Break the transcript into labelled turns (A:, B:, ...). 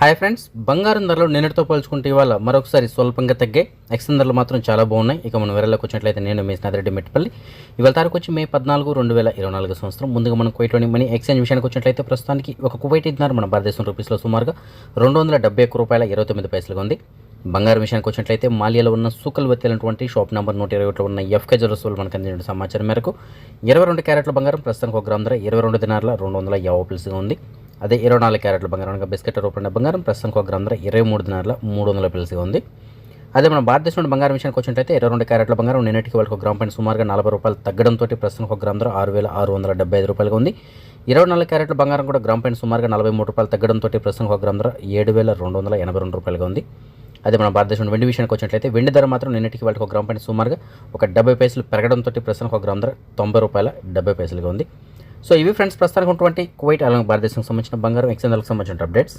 A: Hi friends బంగారం ధరలు నిన్నటితో పోల్చుకుంటే ఇవాళ మరొకసారి స్వల్పంగా తగ్గాయి ఎక్సన్ ధరలు మాత్రం చాలా బాగున్నాయి. ఇక మనం వేరేలోకి వచ్చినట్లయితే నేను మీ స్నాథరెడ్డి మెట్టిపల్లి. ఇవాళ తారీఖు వచ్చి మే పద్నాలుగు రెండు వేల ఇరవై నాలుగు సంవత్సరం. ముందుగా మనం కువైట్లోని మనీ ఎక్స్చేంజ్ విషయానికి వచ్చినట్లయితే ప్రస్తుతానికి ఒక కువైట్ ఇద్దరు మన భారతదేశం రూపీస్లో సుమారుగా రెండు వందల డెబ్బై ఒక్క రూపాయల ఇరవై తొమ్మిది పైసలుగా ఉంది. బంగారం విషయానికి వచ్చినట్లయితే మాలియాలో ఉన్న సూకల్ వెత్తైనటువంటి షాప్ నెంబర్ నూట ఇరవై ఒకటిలో ఉన్న ఎఫ్కే జ్యువెల్స్ వాళ్ళు మనకు అందించిన సమాచారం మేరకు ఇరవై రెండు క్యారెట్ల బంగారం ప్రస్తుతానికి ఒక గ్రామ్ ధర ఇరవై రెండు దినార్ల రెండు వందల యాభై ఉంది. అదే ఇరవై నాలుగు క్యారెట్ల బంగారం అనగా బిస్కెట్ రూపంలో బంగారం ప్రస్తుతానికి ఒక గ్రామ ధర ఇరవై మూడు దినార్ల మూడు వందల పిలిసి ఉంది. అదే మన భారతదేశంలో బంగారం విషయానికి వచ్చినట్లయితే ఇరవై రెండు క్యారెట్ల బంగారం నిన్నటికి వాళ్ళకి ఒక గ్రామ పైన సుమారుగా నలభై రూపాయలు తగ్గడంతో ప్రస్తుతం ఒక గ్రామ ధర ఆరు వేల ఆరు వందల డెబ్బై ఐదు రూపాయలుగా ఉంది. ఇరవై నాలుగు క్యారెట్ల బంగారం కూడా గ్రామ్ పైన సుమారుగా నలభై మూడు రూపాయలు తగ్గడంతో ప్రస్తుతం ఒక గ్రామ ధర ఏడు వేల రెండు వందల ఎనభై రెండు రూపాయలుగా ఉంది. అదే మన భారతదేశంలో వెండి విషయానికి వచ్చినట్లయితే వెండి ధర మాత్రం నిన్నటికి వాళ్ళకి ఒక గ్రామ పైన సుమారుగా ఒక డెబ్బై పైసలు పెరగడంతో ప్రస్తుతం ఒక గ్రామ ధర తొంభై రూపాయల డెబ్బై పైసలుగా ఉంది. సో ఇవి ఫ్రెండ్స్ ప్రస్తుతానికి ఉన్నటువంటి కువైట్ అలాగే భారతదేశానికి సంబంధించిన బంగారం ఎక్స్చేంజ్లకు సంబంధించిన అప్డేట్స్